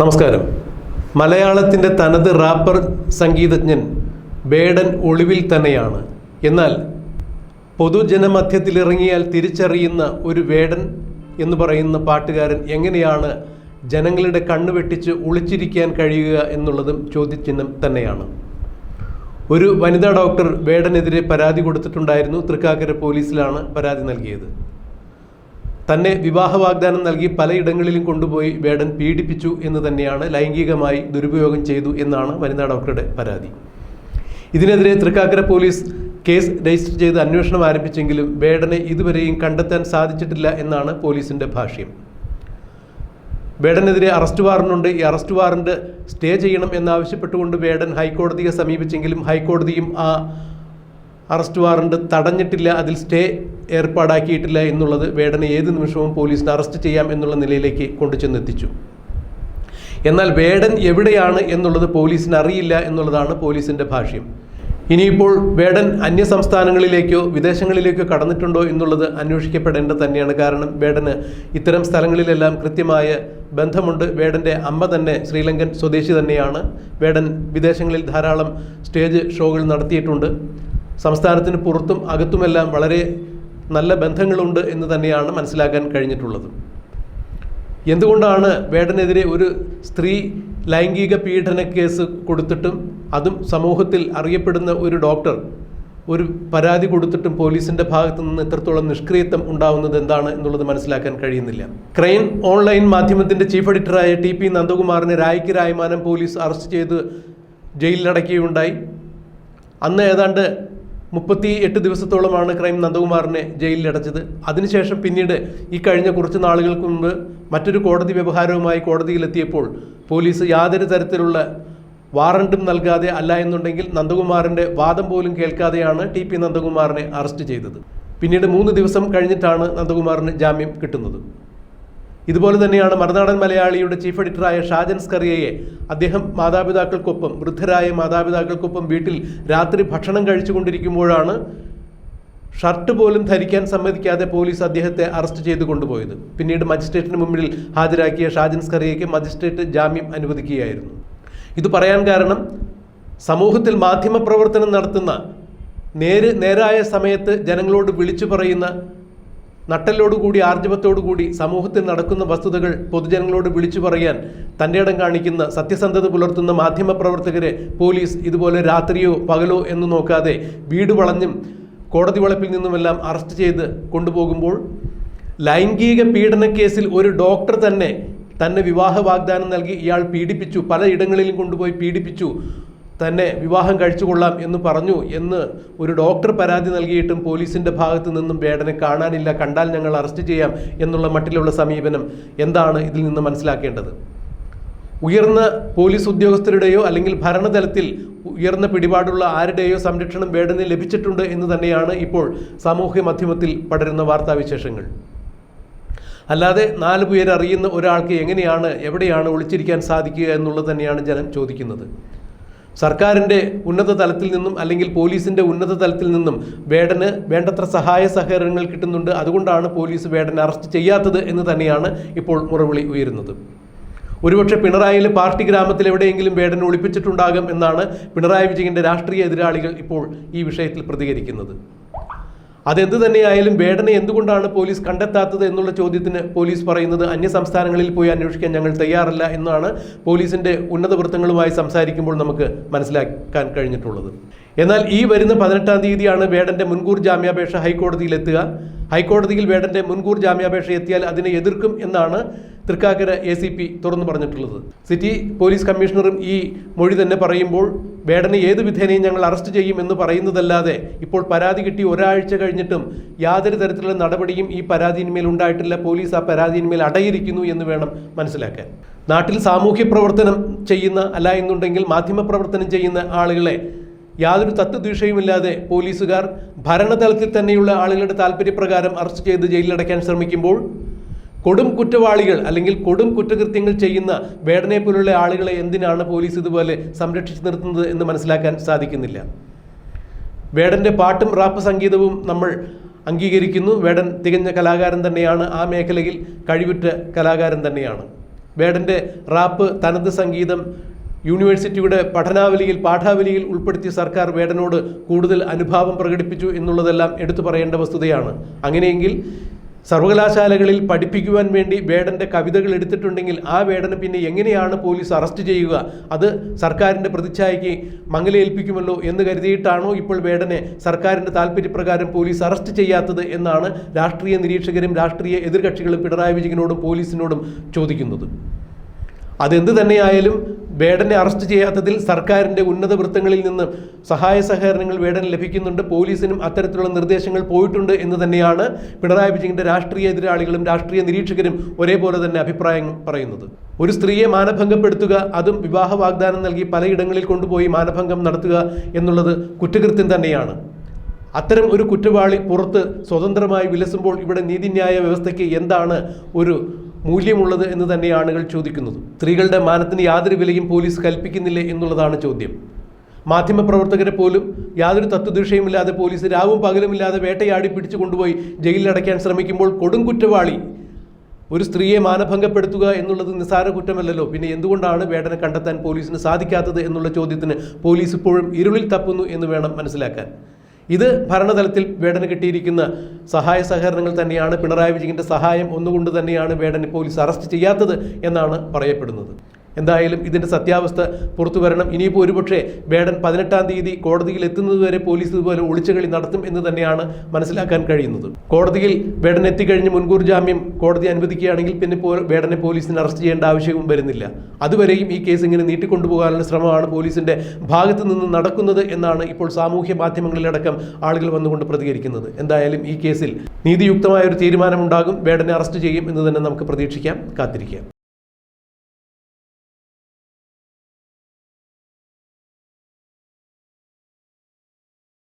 നമസ്കാരം. മലയാളത്തിന്റെ തനത് റാപ്പർ സംഗീതജ്ഞൻ ബേഡൻ ഒളിവിൽ തന്നെയാണ്. എന്നാൽ പൊതുജനമധ്യത്തിലിറങ്ങിയാൽ തിരിച്ചറിയുന്ന ഒരു വേടൻ എന്ന് പറയുന്ന പാട്ടുകാരൻ എങ്ങനെയാണ് ജനങ്ങളുടെ കണ്ണു വെട്ടിച്ച് ഒളിച്ചിരിക്കാൻ കഴിയുക എന്നുള്ളതും ചോദ്യചിഹ്നം തന്നെയാണ്. ഒരു വനിതാ ഡോക്ടർ വേടനെതിരെ പരാതി കൊടുത്തിട്ടുണ്ടായിരുന്നു. തൃക്കാക്കര പോലീസിലാണ് പരാതി നൽകിയത്. തന്നെ വിവാഹ വാഗ്ദാനം നൽകി പലയിടങ്ങളിലും കൊണ്ടുപോയി വേടൻ പീഡിപ്പിച്ചു എന്ന് തന്നെയാണ് ലൈംഗികമായി ദുരുപയോഗം ചെയ്തു എന്നാണ് വനിതാ ഡോക്ടറുടെ പരാതി. ഇതിനെതിരെ തൃക്കാക്കര പോലീസ് കേസ് രജിസ്റ്റർ ചെയ്ത് അന്വേഷണം ആരംഭിച്ചെങ്കിലും വേടനെ ഇതുവരെയും കണ്ടെത്താൻ സാധിച്ചിട്ടില്ല എന്നാണ് പോലീസിന്റെ ഭാഷ്യം. വേടനെതിരെ അറസ്റ്റ് വാറണ്ടുണ്ട് ഈ അറസ്റ്റ് വാറണ്ട് സ്റ്റേ ചെയ്യണം എന്നാവശ്യപ്പെട്ടുകൊണ്ട് വേടൻ ഹൈക്കോടതിയെ സമീപിച്ചെങ്കിലും ഹൈക്കോടതിയും ആ അറസ്റ്റ് വാറണ്ട് തടഞ്ഞിട്ടില്ല അതിൽ സ്റ്റേ ഏർപ്പാടാക്കിയിട്ടില്ല എന്നുള്ളത് വേടനെ ഏത് നിമിഷവും പോലീസിന് അറസ്റ്റ് ചെയ്യാം എന്നുള്ള നിലയിലേക്ക് കൊണ്ടുചെന്നെത്തിച്ചു. എന്നാൽ വേടൻ എവിടെയാണ് എന്നുള്ളത് പോലീസിന് അറിയില്ല എന്നുള്ളതാണ് പോലീസിന്റെ ഭാഷ്യം. ഇനിയിപ്പോൾ വേടൻ അന്യ സംസ്ഥാനങ്ങളിലേക്കോ വിദേശങ്ങളിലേക്കോ കടന്നിട്ടുണ്ടോ എന്നുള്ളത് അന്വേഷിക്കപ്പെടേണ്ടത് തന്നെയാണ് കാരണം വേടന് ഇത്തരം സ്ഥലങ്ങളിലെല്ലാം കൃത്യമായ ബന്ധമുണ്ട്. വേടന്റെ അമ്മ തന്നെ ശ്രീലങ്കൻ സ്വദേശി തന്നെയാണ്. വേടൻ വിദേശങ്ങളിൽ ധാരാളം സ്റ്റേജ് ഷോകൾ നടത്തിയിട്ടുണ്ട്. സംസ്ഥാനത്തിന് പുറത്തും അകത്തുമെല്ലാം വളരെ നല്ല ബന്ധങ്ങളുണ്ട് എന്ന് തന്നെയാണ് മനസ്സിലാക്കാൻ കഴിഞ്ഞിട്ടുള്ളത്. എന്തുകൊണ്ടാണ് വേടനെതിരെ ഒരു സ്ത്രീ ലൈംഗിക പീഡന കേസ് കൊടുത്തിട്ടും അതും സമൂഹത്തിൽ അറിയപ്പെടുന്ന ഒരു ഡോക്ടർ ഒരു പരാതി കൊടുത്തിട്ടും പോലീസിന്റെ ഭാഗത്തു നിന്ന് എത്രത്തോളം നിഷ്ക്രിയത്വം ഉണ്ടാവുന്നത് എന്താണ് എന്നുള്ളത് മനസ്സിലാക്കാൻ കഴിയുന്നില്ല. ക്രൈൻ ഓൺലൈൻ മാധ്യമത്തിന്റെ ചീഫ് എഡിറ്ററായ ടി പി നന്ദകുമാറിനെ രായ്ക്ക് രായ്മാനം പോലീസ് അറസ്റ്റ് ചെയ്ത് ജയിലിലടക്കുകയുണ്ടായി അന്ന് ഏതാണ്ട് മുപ്പത്തി എട്ട് ദിവസത്തോളമാണ് ക്രൈം നന്ദകുമാറിനെ ജയിലിലടച്ചത്. അതിനുശേഷം പിന്നീട് ഈ കഴിഞ്ഞ കുറച്ച് നാളുകൾക്ക് മുമ്പ് മറ്റൊരു കോടതി വ്യവഹാരവുമായി കോടതിയിലെത്തിയപ്പോൾ പോലീസ് യാതൊരു തരത്തിലുള്ള വാറണ്ടും നൽകാതെ അല്ല എന്നുണ്ടെങ്കിൽ നന്ദകുമാറിന്റെ വാദം പോലും കേൾക്കാതെയാണ് ടി പി നന്ദകുമാറിനെ അറസ്റ്റ് ചെയ്തത്. പിന്നീട് മൂന്ന് ദിവസം കഴിഞ്ഞിട്ടാണ് നന്ദകുമാറിന് ജാമ്യം കിട്ടുന്നത്. ഇതുപോലെ തന്നെയാണ് മറുനാടൻ മലയാളിയുടെ ചീഫ് എഡിറ്ററായ ഷാജൻ സ്കറിയയെ അദ്ദേഹം മാതാപിതാക്കൾക്കൊപ്പം വൃദ്ധരായ മാതാപിതാക്കൾക്കൊപ്പം വീട്ടിൽ രാത്രി ഭക്ഷണം കഴിച്ചുകൊണ്ടിരിക്കുമ്പോഴാണ് ഷർട്ട് പോലും ധരിക്കാൻ സമ്മതിക്കാതെ പോലീസ് അദ്ദേഹത്തെ അറസ്റ്റ് ചെയ്ത് കൊണ്ടുപോയത്. പിന്നീട് മജിസ്ട്രേറ്റിന് മുമ്പിൽ ഹാജരാക്കിയ ഷാജൻ സ്കറിയയ്ക്ക് മജിസ്ട്രേറ്റ് ജാമ്യം അനുവദിക്കുകയായിരുന്നു. ഇത് പറയാൻ കാരണം സമൂഹത്തിൽ മാധ്യമപ്രവർത്തനം നടത്തുന്ന നേര് നേരായ സമയത്ത് ജനങ്ങളോട് വിളിച്ചു പറയുന്ന നട്ടലോടുകൂടി ആർജവത്തോടുകൂടി സമൂഹത്തിൽ നടക്കുന്ന വസ്തുതകൾ പൊതുജനങ്ങളോട് വിളിച്ചു പറയാൻ തന്റെ ഇടം കാണിക്കുന്ന സത്യസന്ധത പുലർത്തുന്ന മാധ്യമപ്രവർത്തകരെ പോലീസ് ഇതുപോലെ രാത്രിയോ പകലോ എന്ന് നോക്കാതെ വീട് വളഞ്ഞും കോടതി വളപ്പിൽ നിന്നുമെല്ലാം അറസ്റ്റ് ചെയ്ത് കൊണ്ടുപോകുമ്പോൾ ലൈംഗിക പീഡന കേസിൽ ഒരു ഡോക്ടർ തന്നെ തന്നെ വിവാഹ വാഗ്ദാനം നൽകി ഇയാൾ പീഡിപ്പിച്ചു പലയിടങ്ങളിലും കൊണ്ടുപോയി പീഡിപ്പിച്ചു. തന്നെ വിവാഹം കഴിച്ചുകൊള്ളാം എന്ന് പറഞ്ഞു എന്ന് ഒരു ഡോക്ടർ പരാതി നൽകിയിട്ടും പോലീസിന്റെ ഭാഗത്തു നിന്നും വേടനെ കാണാനില്ല കണ്ടാൽ ഞങ്ങൾ അറസ്റ്റ് ചെയ്യാം എന്നുള്ള മട്ടിലുള്ള സമീപനം എന്താണ് ഇതിൽ നിന്ന് മനസ്സിലാക്കേണ്ടത്? ഉയർന്ന പോലീസ് ഉദ്യോഗസ്ഥരുടെയോ അല്ലെങ്കിൽ ഭരണതലത്തിൽ ഉയർന്ന പിടിപാടുള്ള ആരുടെയോ സംരക്ഷണം വേടന് ലഭിച്ചിട്ടുണ്ട് എന്ന് തന്നെയാണ് ഇപ്പോൾ സാമൂഹ്യ മാധ്യമത്തിൽ പടരുന്ന വാർത്താവിശേഷങ്ങൾ. അല്ലാതെ നാല് പേരറിയുന്ന ഒരാൾക്ക് എങ്ങനെയാണ് എവിടെയാണ് ഒളിച്ചിരിക്കാൻ സാധിക്കുക എന്നുള്ളത് തന്നെയാണ് ജനം ചോദിക്കുന്നത്. സർക്കാരിന്റെ ഉന്നത തലത്തിൽ നിന്നും അല്ലെങ്കിൽ പോലീസിന്റെ ഉന്നത തലത്തിൽ നിന്നും വേടന് വേണ്ടത്ര സഹായ സഹകരണങ്ങൾ കിട്ടുന്നുണ്ട്. അതുകൊണ്ടാണ് പോലീസ് വേടനെ അറസ്റ്റ് ചെയ്യാത്തത് എന്ന് തന്നെയാണ് ഇപ്പോൾ മുറവിളി ഉയരുന്നത്. ഒരുപക്ഷെ പിണറായിയിലെ പാർട്ടി ഗ്രാമത്തിൽ എവിടെയെങ്കിലും വേടനെ ഒളിപ്പിച്ചിട്ടുണ്ടാകും എന്നാണ് പിണറായി വിജയന്റെ രാഷ്ട്രീയ എതിരാളികൾ ഇപ്പോൾ ഈ വിഷയത്തിൽ പ്രതികരിക്കുന്നത്. അതെന്ത് തന്നെയായാലും വേടനെ എന്തുകൊണ്ടാണ് പോലീസ് കണ്ടെത്താത്തത് എന്നുള്ള ചോദ്യത്തിന് പോലീസ് പറയുന്നത് അന്യ സംസ്ഥാനങ്ങളിൽ പോയി അന്വേഷിക്കാൻ ഞങ്ങൾ തയ്യാറല്ല എന്നാണ് പോലീസിന്റെ ഉന്നത വൃത്തങ്ങളുമായി സംസാരിക്കുമ്പോൾ നമുക്ക് മനസ്സിലാക്കാൻ കഴിഞ്ഞിട്ടുള്ളത്. എന്നാൽ ഈ വരുന്ന പതിനെട്ടാം തീയതിയാണ് വേടന്റെ മുൻകൂർ ജാമ്യാപേക്ഷ ഹൈക്കോടതിയിൽ എത്തുക. ഹൈക്കോടതിയിൽ വേടന്റെ മുൻകൂർ ജാമ്യാപേക്ഷ എത്തിയാൽ അതിനെ എതിർക്കും എന്നാണ് തൃക്കാക്കര എ സി പി തുറന്നു പറഞ്ഞിട്ടുള്ളത്. സിറ്റി പോലീസ് കമ്മീഷണറും ഈ മൊഴി തന്നെ പറയുമ്പോൾ വേടനെ ഏത് വിധേനയും ഞങ്ങൾ അറസ്റ്റ് ചെയ്യും എന്ന് പറയുന്നതല്ലാതെ ഇപ്പോൾ പരാതി കിട്ടി ഒരാഴ്ച കഴിഞ്ഞിട്ടും യാതൊരു തരത്തിലുള്ള നടപടിയും ഈ പരാതിയിന്മേൽ ഉണ്ടായിട്ടില്ല. പോലീസ് ആ പരാതിയിന്മേൽ അടയിരിക്കുന്നു എന്ന് വേണം മനസ്സിലാക്കാൻ. നാട്ടിൽ സാമൂഹ്യ പ്രവർത്തനം ചെയ്യുന്ന അല്ല എന്നുണ്ടെങ്കിൽ മാധ്യമ പ്രവർത്തനം ചെയ്യുന്ന ആളുകളെ യാതൊരു തത്വദീക്ഷയുമില്ലാതെ പോലീസുകാർ ഭരണതലത്തിൽ തന്നെയുള്ള ആളുകളുടെ താല്പര്യപ്രകാരം അറസ്റ്റ് ചെയ്ത് ജയിലിലടയ്ക്കാൻ ശ്രമിക്കുമ്പോൾ കൊടും കുറ്റവാളികൾ അല്ലെങ്കിൽ കൊടും കുറ്റകൃത്യങ്ങൾ ചെയ്യുന്ന വേടനെ പോലുള്ള ആളുകളെ എന്തിനാണ് പോലീസ് ഇതുപോലെ സംരക്ഷിച്ചു നിർത്തുന്നത് എന്ന് മനസ്സിലാക്കാൻ സാധിക്കുന്നില്ല. വേടന്റെ പാട്ടും റാപ്പ് സംഗീതവും നമ്മൾ അംഗീകരിക്കുന്നു. വേടൻ തികഞ്ഞ കലാകാരൻ തന്നെയാണ്. ആ മേഖലയിൽ കഴിവുറ്റ കലാകാരൻ തന്നെയാണ്. വേടന്റെ റാപ്പ് തനത് സംഗീതം യൂണിവേഴ്സിറ്റിയുടെ പഠനാവലിയിൽ പാഠാവലിയിൽ ഉൾപ്പെടുത്തിയ സർക്കാർ വേടനോട് കൂടുതൽ അനുഭാവം പ്രകടിപ്പിച്ചു എന്നുള്ളതെല്ലാം എടുത്തു പറയേണ്ട വസ്തുതയാണ്. അങ്ങനെയെങ്കിൽ സർവകലാശാലകളിൽ പഠിപ്പിക്കുവാൻ വേണ്ടി വേടന്റെ കവിതകൾ എടുത്തിട്ടുണ്ടെങ്കിൽ ആ വേടനെ പിന്നെ എങ്ങനെയാണ് പോലീസ് അറസ്റ്റ് ചെയ്യുക? അത് സർക്കാരിന്റെ പ്രതിച്ഛായയ്ക്ക് മങ്ങലേൽപ്പിക്കുമല്ലോ എന്ന് കരുതിയിട്ടാണോ ഇപ്പോൾ വേടനെ സർക്കാരിന്റെ താല്പര്യപ്രകാരം പോലീസ് അറസ്റ്റ് ചെയ്യാത്തത് എന്നാണ് രാഷ്ട്രീയ നിരീക്ഷകരും രാഷ്ട്രീയ എതിർകക്ഷികളും പിണറായി വിജയനോടും പോലീസിനോടും ചോദിക്കുന്നത്. അതെന്ത് തന്നെയായാലും വേടനെ അറസ്റ്റ് ചെയ്യാത്തതിൽ സർക്കാരിന്റെ ഉന്നത വൃത്തങ്ങളിൽ നിന്ന് സഹായ സഹകരണങ്ങൾ വേടന് ലഭിക്കുന്നുണ്ട്. പോലീസിനും അത്തരത്തിലുള്ള നിർദ്ദേശങ്ങൾ പോയിട്ടുണ്ട് എന്ന് തന്നെയാണ് പിണറായി വിജയന്റെ രാഷ്ട്രീയ എതിരാളികളും രാഷ്ട്രീയ നിരീക്ഷകരും ഒരേപോലെ തന്നെ അഭിപ്രായം പറയുന്നത്. ഒരു സ്ത്രീയെ മാനഭംഗപ്പെടുത്തുക അതും വിവാഹ വാഗ്ദാനം നൽകി പലയിടങ്ങളിൽ കൊണ്ടുപോയി മാനഭംഗം നടത്തുക എന്നുള്ളത് കുറ്റകൃത്യം തന്നെയാണ്. അത്തരം ഒരു കുറ്റവാളി പുറത്ത് സ്വതന്ത്രമായി വിലസുമ്പോൾ ഇവിടെ നീതിന്യായ വ്യവസ്ഥയ്ക്ക് എന്താണ് ഒരു മൂല്യമുള്ളത് എന്ന് തന്നെ ആളുകൾ ചോദിക്കുന്നത്. സ്ത്രീകളുടെ മാനത്തിന് യാതൊരു വിലയും പോലീസ് കൽപ്പിക്കുന്നില്ലേ എന്നുള്ളതാണ് ചോദ്യം. മാധ്യമപ്രവർത്തകരെ പോലും യാതൊരു തത്വദീക്ഷയുമില്ലാതെ പോലീസ് രാവും പകലുമില്ലാതെ വേട്ടയാടി പിടിച്ചു കൊണ്ടുപോയി ജയിലിലടയ്ക്കാൻ ശ്രമിക്കുമ്പോൾ കൊടും കുറ്റവാളി. ഒരു സ്ത്രീയെ മാനഭംഗപ്പെടുത്തുക എന്നുള്ളത് നിസ്സാര കുറ്റമല്ലല്ലോ. പിന്നെ എന്തുകൊണ്ടാണ് വേടനെ കണ്ടെത്താൻ പോലീസിന് സാധിക്കാത്തത് എന്നുള്ള ചോദ്യത്തിന് പോലീസ് ഇപ്പോഴും ഇരുളിൽ തപ്പുന്നു എന്ന് വേണം മനസ്സിലാക്കാൻ. ഇത് ഭരണതലത്തിൽ വേടന് കിട്ടിയിരിക്കുന്ന സഹായ സഹകരണങ്ങൾ തന്നെയാണ് പിണറായി വിജയന്റെ സഹായം ഒന്നുകൊണ്ട് തന്നെയാണ് വേടനെ പോലീസ് അറസ്റ്റ് ചെയ്യാത്തത് എന്നാണ് പറയപ്പെടുന്നത്. എന്തായാലും ഇതിന്റെ സത്യാവസ്ഥ പുറത്തു വരണം. ഇനിയിപ്പോൾ ഒരുപക്ഷെ ബേഡൻ പതിനെട്ടാം തീയതി കോടതിയിൽ എത്തുന്നതുവരെ പോലീസ് ഇതുപോലെ ഒളിച്ചുകളി നടത്തും എന്ന് തന്നെയാണ് മനസ്സിലാക്കാൻ കഴിയുന്നത്. കോടതിയിൽ ബേഡൻ എത്തിക്കഴിഞ്ഞ് മുൻകൂർ ജാമ്യം കോടതി അനുവദിക്കുകയാണെങ്കിൽ പിന്നെ ബേഡനെ പോലീസിന് അറസ്റ്റ് ചെയ്യേണ്ട ആവശ്യവും വരുന്നില്ല. അതുവരെയും ഈ കേസ് ഇങ്ങനെ നീട്ടിക്കൊണ്ടുപോകാനുള്ള ശ്രമമാണ് പോലീസിന്റെ ഭാഗത്തു നിന്ന് നടക്കുന്നത് എന്നാണ് ഇപ്പോൾ സാമൂഹ്യ മാധ്യമങ്ങളിലടക്കം ആളുകൾ വന്നുകൊണ്ട് പ്രതികരിക്കുന്നത്. എന്തായാലും ഈ കേസിൽ നീതിയുക്തമായ ഒരു തീരുമാനമുണ്ടാകും. ബേഡനെ അറസ്റ്റ് ചെയ്യും എന്ന് തന്നെ നമുക്ക് പ്രതീക്ഷിക്കാം. കാത്തിരിക്കാം.